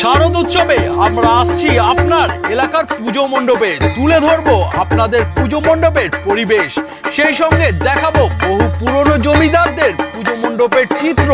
শারদ উৎসবে আমরা আসছি আপনার এলাকার পুজো মণ্ডপে। তুলে ধরবো আপনাদের পুজো মণ্ডপের পরিবেশ। সেই সঙ্গে দেখাবো বহু পুরনো জমিদারদের পুজো মণ্ডপের চিত্র।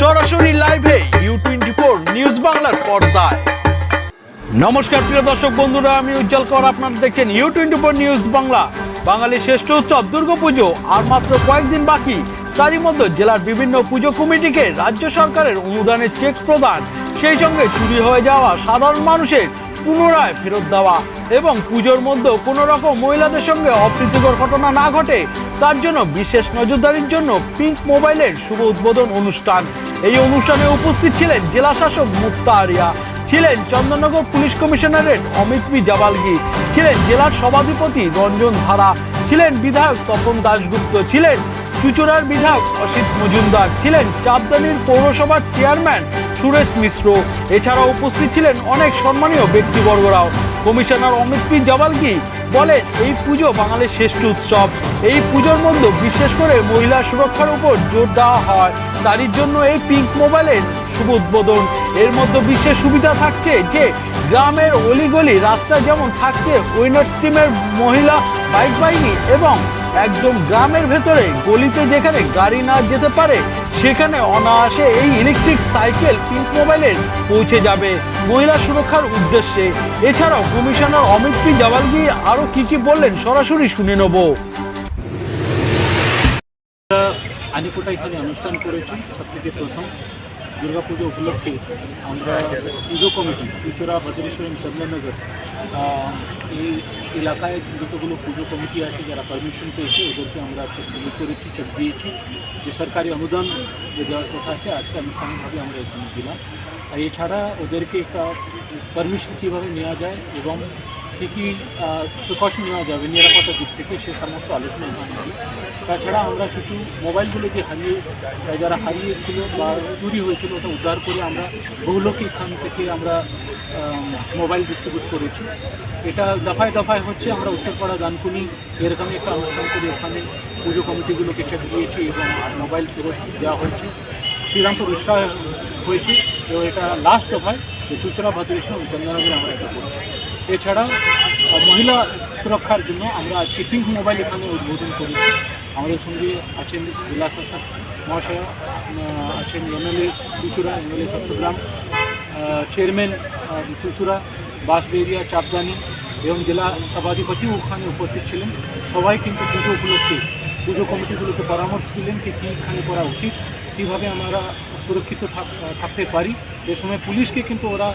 সরাসরি লাইভে ইউ টোয়েন্টি ফোর নিউজ বাংলার পর্দায়। নমস্কার প্রিয় দর্শক বন্ধুরা, আমি উজ্জ্বল কর। আপনারা দেখছেন U twenty four news Bangla বাঙালির শ্রেষ্ঠ উৎসব দুর্গাপুজো আর মাত্র কয়েকদিন বাকি। তারই মধ্যে জেলার বিভিন্ন পুজো কমিটিকে রাজ্য সরকারের অনুদানের চেক প্রদান সেই সঙ্গে চুরি হয়ে যাওয়া সাধারণ মানুষের পুনরায় ফেরত দেওয়া এবং পুজোর মধ্যেও কোনো রকম মহিলাদের সঙ্গে অপ্রীতিকর ঘটনা না ঘটে, তার জন্য বিশেষ নজরদারির জন্য পিঙ্ক মোবাইলের শুভ উদ্বোধন অনুষ্ঠান। এই অনুষ্ঠানে উপস্থিত ছিলেন জেলা শাসক মুক্তা আরিয়া, ছিলেন Chandannagar police commissionerate Amit P Jabalgi, ছিলেন জেলার সভাধিপতি রঞ্জন ধারা, ছিলেন বিধায়ক তপন দাশগুপ্ত, ছিলেন চুচুড়ার বিধায়ক অসিত মজুমদার, ছিলেন চাঁদদানির পৌরসভার চেয়ারম্যান সুরেশ মিশ্র। এছাড়াও উপস্থিত ছিলেন অনেক সম্মানীয় ব্যক্তিবর্গরাও। কমিশনার অমিত পি জাবালগি বলেন এই পুজো বাঙালির শ্রেষ্ঠ উৎসব। এই পুজোর মধ্যে বিশেষ করে মহিলা সুরক্ষার উপর জোর দেওয়া হয়। তারই জন্য এই পিঙ্ক মোবাইলের শুভ উদ্বোধন। এর মধ্যে বিশেষ সুবিধা থাকছে যে, গ্রামের অলিগলি রাস্তায় যেমন থাকছে উইনার স্কিমের মহিলা, বাইক বাহিনী এবং একদম গ্রামের ভেতরে, গলিতে যেখানে গাড়ি না যেতে পারে, সেখানে অনায়াসে এই ইলেকট্রিক সাইকেল পিঙ্ক মোবাইলের পৌঁছে যাবে। মহিলা সুরক্ষার উদ্দেশ্যে। এছাড়াও কমিশনার অমিত পি জাবালগি আরও কি কি বললেন সরাসরি শুনে নেব। আলিপুটা এখানে অনুষ্ঠান করেছি সব থেকে প্রথম। দুর্গাপুজো উপলক্ষে আমরা পুজো কমিটি চুচুড়া ভদ্রেশ্বর এবং চন্দ্রনগর আহ, এই এলাকায় যতগুলো পুজো কমিটি আছে যারা পারমিশন পেয়েছে ওদেরকে আমরা চেক করেছি চেক দিয়েছি যে সরকারি অনুদান যে দেওয়ার কথা আছে আজকে আনুষ্ঠানিকভাবে আমরা এখানে দিলাম আর এছাড়া ওদেরকে একটা পারমিশন কীভাবে নেওয়া যায় এবং কী কী প্রিকশন নেওয়া যাবে নিরাপত্তার দিক থেকে? সে সমস্ত আলোচনা এখানে তাছাড়া আমরা কিছু মোবাইলগুলো যে হারিয়ে যারা হারিয়েছিল বা চুরি হয়েছিল, ওটা উদ্ধার করে আমরা বহুলোকে এখান থেকে আমরা মোবাইল ডিস্ট্রিবিউট করেছি। এটা দফায় দফায় হচ্ছে, আমরা উত্তরপাড়া দানকুনি এরকম একটা অনুষ্ঠান করে এখানে পুজো কমিটিগুলোকে চেক দিয়েছি এবং মোবাইল ফেরত দেওয়া হয়েছে। শ্রীরামপুর উৎসাহ হয়েছে। তো এটা লাস্ট দফায় চুচরা, ভদ্রেশ্বর চন্দ্রনগরে আমরা এটা করছি। এছাড়া আহ, মহিলা সুরক্ষার জন্য আমরা আজকে পিঙ্ক মোবাইল এখানে উদ্বোধন করেছি আমাদের সঙ্গে আছেন জেলা শাসক মহাশয় আছেন MLA Chuchura MLA Saptagram chairman Chuchura Bansberia Champdani এবং জেলা সভাধিপতিও ওখানে উপস্থিত ছিলেন। সবাই কিন্তু পুজো উপলক্ষে পুজো কমিটিগুলোকে পরামর্শ দিলেন যে কী এখানে করা উচিত কীভাবে আমরা সুরক্ষিত থাক- থাকতে পারি। এ সময় পুলিশকে কিন্তু ওরা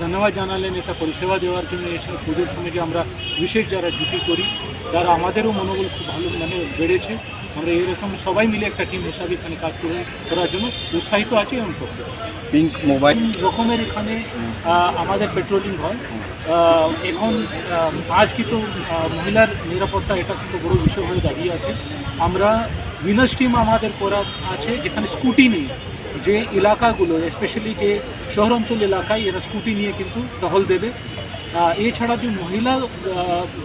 ধন্যবাদ জানালেন এটা পরিষেবা দেওয়ার জন্য এসে পুজোর সময় যে আমরা বিশেষ যারা ডিউটি করি তারা আমাদেরও মনোবল খুব ভালো মানে বেড়েছে। আমরা এরকম সবাই মিলে একটা টিম হিসাবে এখানে কাজ করে করার জন্য উৎসাহিত আছে এবং প্রস্তুত পিঙ্ক মোবাইল রকমের এখানে আমাদের পেট্রোলিং হয়। এখন আজ কিন্তু মহিলার নিরাপত্তা এটা কিন্তু বড় বিষয় হয়ে দাঁড়িয়ে আছে। আমরা উইনার্স টিম আমাদের করা আছে যেখানে স্কুটি নিয়ে যে এলাকাগুলো স্পেশালি যে শহরাঞ্চল এলাকায় এরা স্কুটি নিয়ে কিন্তু টহল দেবে। এছাড়া যে মহিলা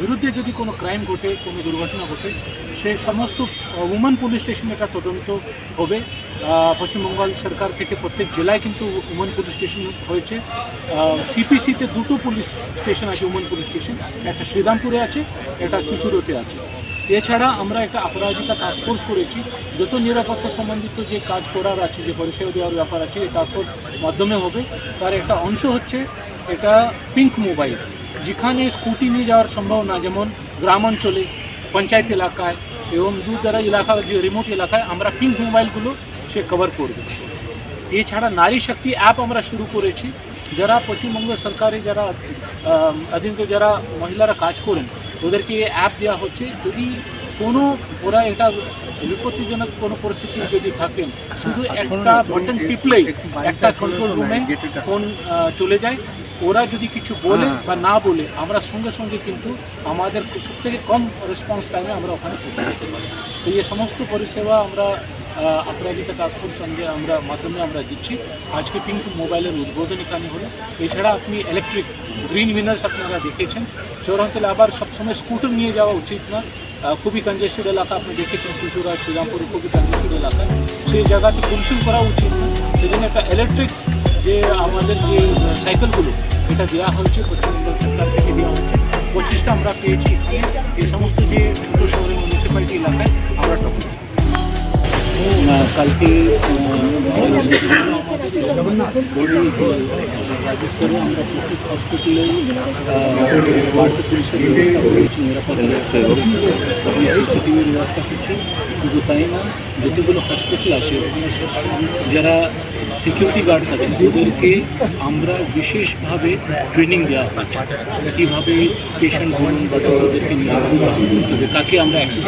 বিরুদ্ধে যদি কোনো ক্রাইম ঘটে, কোনো দুর্ঘটনা ঘটে, সে সমস্ত উমেন পুলিশ স্টেশনে একটা তদন্ত হবে। পশ্চিমবঙ্গ সরকার থেকে প্রত্যেক জেলায় কিন্তু উমেন পুলিশ স্টেশন হয়েছে। সিপিসিতে দুটো পুলিশ স্টেশন আছে উমেন পুলিশ স্টেশন একটা শ্রীরামপুরে আছে, একটা চুচুড়োতে আছে। এছাড়া আমরা একটা অপরাজিতা টাস্কফোর্স করেছি, যত নিরাপত্তা সম্বন্ধিত যে কাজ করার আছে, যে পরিষেবা দেওয়ার ব্যাপার আছে, এই টাস্কফোর্স মাধ্যমে হবে। তার একটা অংশ হচ্ছে এটা পিঙ্ক মোবাইল যেখানে স্কুটি নিয়ে যাওয়ার সম্ভাবনা, যেমন গ্রামাঞ্চলে, পঞ্চায়েত এলাকায় এবং দূর দূরাজ এলাকা, যে রিমোট এলাকায় আমরা পিঙ্ক মোবাইলগুলো সে কভার করবে। এছাড়া নারী শক্তি অ্যাপ আমরা শুরু করেছি। যারা পশ্চিমবঙ্গ সরকারে যারা অধীনত যারা মহিলারা কাজ করেন ওদেরকে অ্যাপ দেওয়া হচ্ছে যদি কোনো ওরা এটা বিপত্তিজনক কোনো পরিস্থিতি যদি থাকেন শুধু একটা বাটন টিপলেই একটা কন্ট্রোল রুমে ফোন চলে যায়। ওরা যদি কিছু বলে বা না বলে আমরা সঙ্গে সঙ্গে কিন্তু আমাদের সব থেকে কম রেসপন্স টাইমে আমরা ওখানে পৌঁছে যেতে পারি। তো এই সমস্ত পরিষেবা আমরা আহ, অপরাজিতা টাস্কফোর্স সঙ্গে আমরা মাধ্যমে আমরা দিচ্ছি। আজকে পিঙ্ক মোবাইলের উদ্বোধন এখানে হলো। এছাড়া আপনি ইলেকট্রিক গ্রিন উইনার্স আপনারা দেখেছেন। শহরাঞ্চলে আবার সবসময় স্কুটার নিয়ে যাওয়া উচিত না। খুবই কনজেস্টেড এলাকা আপনি দেখেছেন চুচুড়া শ্রীরামপুর খুবই কনজেস্টেড এলাকা। সেই জায়গাতে পলিউশন করা উচিত না। সেজন্য একটা ইলেকট্রিক যে আমাদের যে সাইকেলগুলো এটা দেওয়া হয়েছে। পশ্চিমবঙ্গ সরকার থেকে দেওয়া হচ্ছে পঁচিশটা আমরা পেয়েছি এই সমস্ত যে ছোটো শহরের মিউনিসিপ্যালিটি এলাকায় আমরা টপি కల్తీ কালকে রাজেশ্বরে আমরা প্রত্যেক হসপিটালে সিসিটিভির ব্যবস্থা করছি শুধু তাই না, যতগুলো হসপিটাল আছে যারা সিকিউরিটি গার্ডস আছে ওদেরকে আমরা বিশেষভাবে ট্রেনিং দেওয়া হচ্ছে। কীভাবে পেশেন্ট বলুন বা ওদেরকে কাকে আমরা অ্যাক্সেস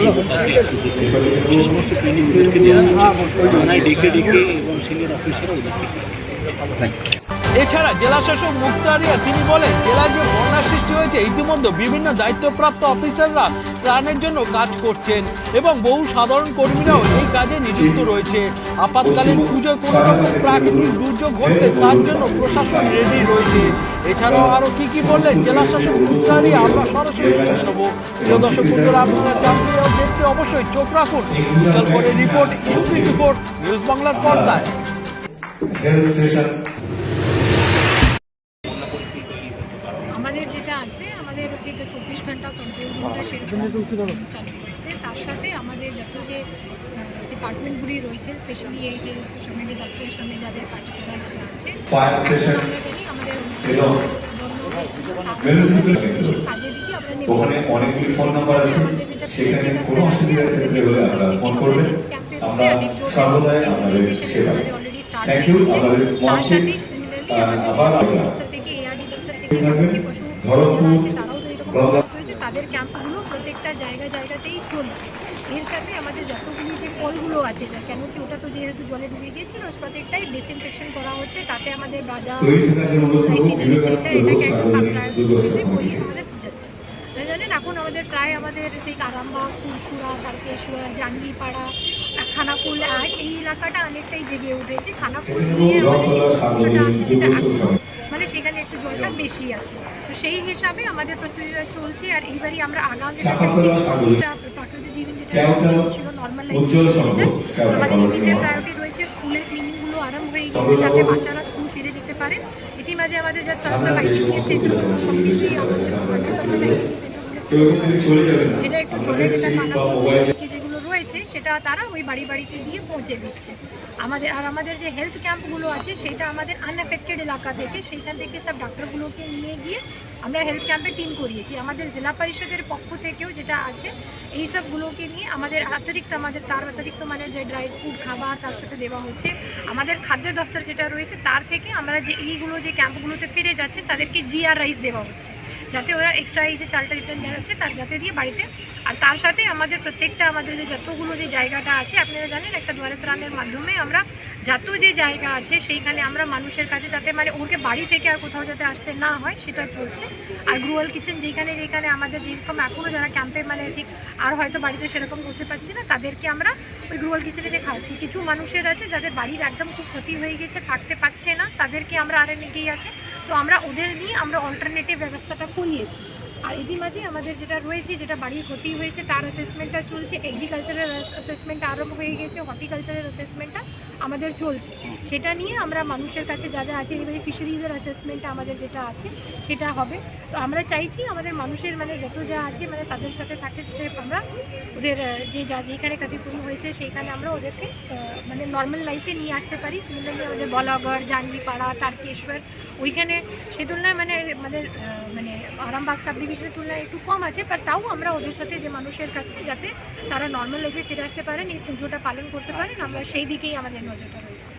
এই সমস্ত ট্রেনিং ওদেরকে দেওয়া হচ্ছে। ডেকে ডেকে এবং সিনিয়র অফিসাররা ওদেরকে। এছাড়া জেলাশাসক মুক্তারিয়া, তিনি বলেন, জেলায় যে বন্যা সৃষ্টি হয়েছে, ইতিমধ্যে বিভিন্ন দায়িত্বপ্রাপ্ত অফিসাররা ত্রাণের জন্য কাজ করছেন এবং বহু সাধারণ কর্মীরাও এই কাজে নিযুক্ত রয়েছে। আপাতকালীন পুজোয় কোনো রকম প্রাকৃতিক দুর্যোগ ঘটলে তার জন্য প্রশাসন রেডি রয়েছে। এছাড়াও আরও কি কি বললেন জেলাশাসক মুক্তারিয়া, আমরা সরাসরি শুনে নেব। প্রিয় দর্শক বন্ধুরা, আপনারা জানতে দেখতে অবশ্যই চোখ রাখুন। রিপোর্ট ইউপি রিপোর্ট নিউজ বাংলার পর্দায়। চালু রয়েছে তার সাথে আমাদের যত যে ডিপার্টমেন্টগুলি রয়েছে স্পেশালি এই যে সামনে ডিজাস্টারের সঙ্গে যাদের কাজ করা আছে। ওখানে অনেকগুলি ফোন নাম্বার আছে। সেখানে কোনো অসুবিধার ক্ষেত্রে হলে আপনারা ফোন করবেন। আমরা সর্বদাই আপনাদের সেবা থ্যাংক ইউ আপনাদের মঞ্চে আবার থাকবেন ধরমপুর ক্যাম্পগুলো প্রত্যেকটা জায়গা জায়গাতেই চলছে। এর সাথে আমাদের যতগুলি যে কলগুলো আছে যা- কেন কি ওটা তো যেহেতু জলে ডুবে গিয়েছিল প্রত্যেকটাই ডিসইনফেকশন করা হচ্ছে তাতে আমাদের বাজার এটাকে কমিটি। আমাদের বুঝাচ্ছে জানেন এখন আমাদের প্রায় আমাদের সেই কারাম্বা ফুলসুরা তারকেশ্বর জাঙ্গিপাড়া খানাকুল আর এই এলাকাটা অনেকটাই জেগে উঠেছে। খানাকুল নিয়ে আমাদের যেটা। মানে সেখানে একটু জলটা বেশি আছে। তো সেই হিসাবে আমাদের প্রস্তুতিটা চলছে আর এইবারই আমরা আগামী চাপাতলা প্রাকৃতিক জীবন যেটা ছিল নর্মাল সংঘ আমাদের খবর ইমিডিয়েট প্রায়োরিটি রয়েছে স্কুলের ক্লিনিংগুলো আরম্ভ হয়ে গেছে তবে যাতে বাচ্চারা স্কুল ফিরে যেতে পারে। ইতিমাঝে আমাদের যা সব কিছুই আমাদের যেটা একটু ধরে যেটা দেখছি থানা বা মোবাইলে থেকে যেগুলো রয়েছে সেটা তারা ওই বাড়ি বাড়িতে দিয়ে পৌঁছে দিচ্ছে। আমাদের, আর আমাদের যে হেলথ ক্যাম্পগুলো আছে, সেটা আমাদের আনএফেক্টেড এলাকা থেকে সেইখান থেকে সব ডাক্তারগুলোকে নিয়ে গিয়ে আমরা হেলথ ক্যাম্পে টিম করিয়েছি। আমাদের জেলা পরিষদের পক্ষ থেকেও যেটা আছে, এই সবগুলোকে নিয়ে আমাদের অতিরিক্ত, আমাদের তার অতিরিক্ত মানে যে ড্রাই ফুড খাবার তার সাথে দেওয়া হচ্ছে। আমাদের খাদ্য দফতর যেটা রয়েছে, তার থেকে আমরা যে এইগুলো যে ক্যাম্পগুলোতে ফিরে যাচ্ছে, তাদেরকে জিআর রাইস দেওয়া হচ্ছে। যাতে ওরা এক্সট্রা এই যে চালটা রিটার্ন দেওয়া হচ্ছে, তার যাতে দিয়ে বাড়িতে আর তার সাথে আমাদের প্রত্যেকটা আমাদের যে যতগুলো যে জায়গাটা আছে, আপনারা জানেন একটা দুয়ারে ত্রাণের মাধ্যমে আমরা যত যে জায়গা আছে, সেইখানে আমরা মানুষের কাছে যাতে মানে ওকে বাড়ি থেকে আর কোথাও যাতে আসতে না হয়, সেটা চলছে। আর গ্রুয়াল কিচেন যেখানে যেখানে আমাদের যেরকম এখনও যারা ক্যাম্পে মানে আর হয়তো বাড়িতে সেরকম করতে পারছি না, তাদেরকে আমরা ওই গ্রুয়াল কিচেনে খাওয়াচ্ছি। কিছু মানুষের আছে যাদের বাড়ির একদম খুব ক্ষতি হয়ে গেছে, থাকতে পারছে না, তাদেরকে আমরা আর এনেকেই আছে। তো আমরা ওদের নিয়ে আমরা অল্টারনেটিভ ব্যবস্থাটা করিয়েছি। আর এরই মাঝে আমাদের যেটা রয়েছে, যেটা বাড়ির ক্ষতি হয়েছে, তার অ্যাসেসমেন্টটা চলছে। এগ্রিকালচারের অ্যাসেসমেন্ট আরম্ভ হয়ে গেছে হর্টিকালচারের অ্যাসেসমেন্টটা আমাদের চলছে। সেটা নিয়ে আমরা মানুষের কাছে যা যা আছে, এবারে ফিশারিজের অ্যাসেসমেন্ট আমাদের যেটা আছে, সেটা হবে। তো আমরা চাইছি আমাদের মানুষের মানে যত যা আছে মানে তাদের সাথে থাকে আমরা ওদের যে যা যেখানে ক্ষতিপূরণ হয়েছে, সেইখানে আমরা ওদেরকে মানে নর্মাল লাইফে নিয়ে আসতে পারি। সিমিলারলি আমাদের বলাগড়, জাঙ্গিপাড়া, তারকেশ্বর, ওইখানে সে তুলনায় মানে আমাদের মানে আরামবাগ সাব ডিভিশনের তুলনায় একটু কম আছে বাট তাও আমরা ওদের সাথে যে মানুষের কাছে যাতে তারা নর্মাল লাইফে ফিরে আসতে পারেন, এই পুজোটা পালন করতে পারেন, আমরা সেই দিকেই আমাদের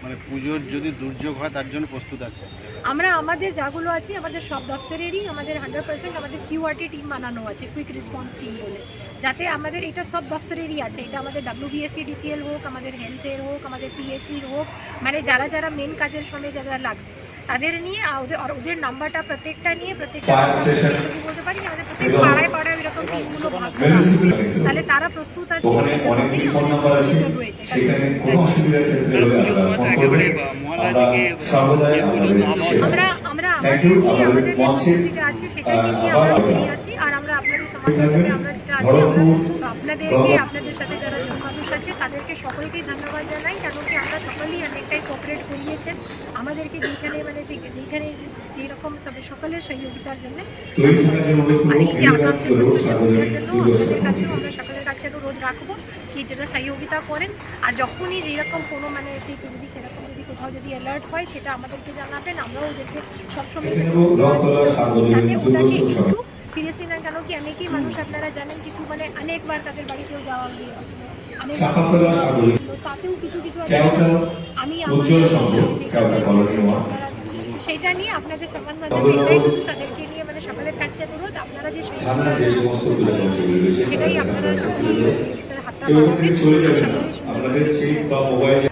মানে পুজোর যদি দুর্যোগ হয় তার জন্য প্রস্তুত আছে? আমরা আমাদের যাগুলো আছে আমাদের সব দপ্তরেরই আমাদের হান্ড্রেড পার্সেন্ট আমাদের কিউআরটি টিম বানানো আছে কুইক রেসপন্স টিম বলে। যাতে আমাদের এটা সব দপ্তরেরই আছে এটা আমাদের ডাব্লিউবিএসসি ডিসিএল হোক আমাদের হেলথের হোক আমাদের পিএইচির হোক মানে যারা যারা মেন কাজের সময় যারা লাগবে। তাদের নিয়ে ওদের আর ওদের নাম্বারটা প্রত্যেকটা নিয়ে প্রত্যেকটা বলতে পারি আমাদের প্রত্যেক পাড়ায় পাড়ায় এরকম টিমগুলো ভাগ তাহলে তারা প্রস্তুত আছে। রয়েছে। আমরা আমরা আমাদের আছে সেটাকে নিয়ে আমরা আছি আর আমরা আপনাদের। সাথে আমরা যেটা আছি আপনাদেরকে গঙ্গা- আপনাদের সাথে যারা মানুষ আছে তাদেরকে সকলকেই ধন্যবাদ জানাই কেন কি আমরা সকলেই অনেকটাই কোঅপারেট করিয়েছেন। আমাদেরকে যেখানে মানে যেখানে যেরকম সব সকলের সহযোগিতার জন্য। আর এই যে আগাম আমাদের কাছেও আমরা সকলের কাছে অনুরোধ রাখব কি যেটা সহযোগিতা করেন। আর যখনই যেরকম কোনো মানে যদি সেরকম যদি কোথাও যদি অ্যালার্ট হয় সেটা আমাদেরকে জানাবেন। আমরাও ওদেরকে সবসময় সিরিয়াসলি না কেন কি অনেকেই মানুষ আপনারা জানেন কিছু? মানে অনেকবার তাদের বাড়িতেও যাওয়া চাপাতলা তাতেও কিছু কিছু আমি সেটা নিয়ে আপনাদের সম্মান তাদেরকে নিয়ে মানে সকলের কাছে অনুরোধ আপনারা যে সেটাই আপনারা। হাতটা। আপনাদের সেই বা মোবাইলে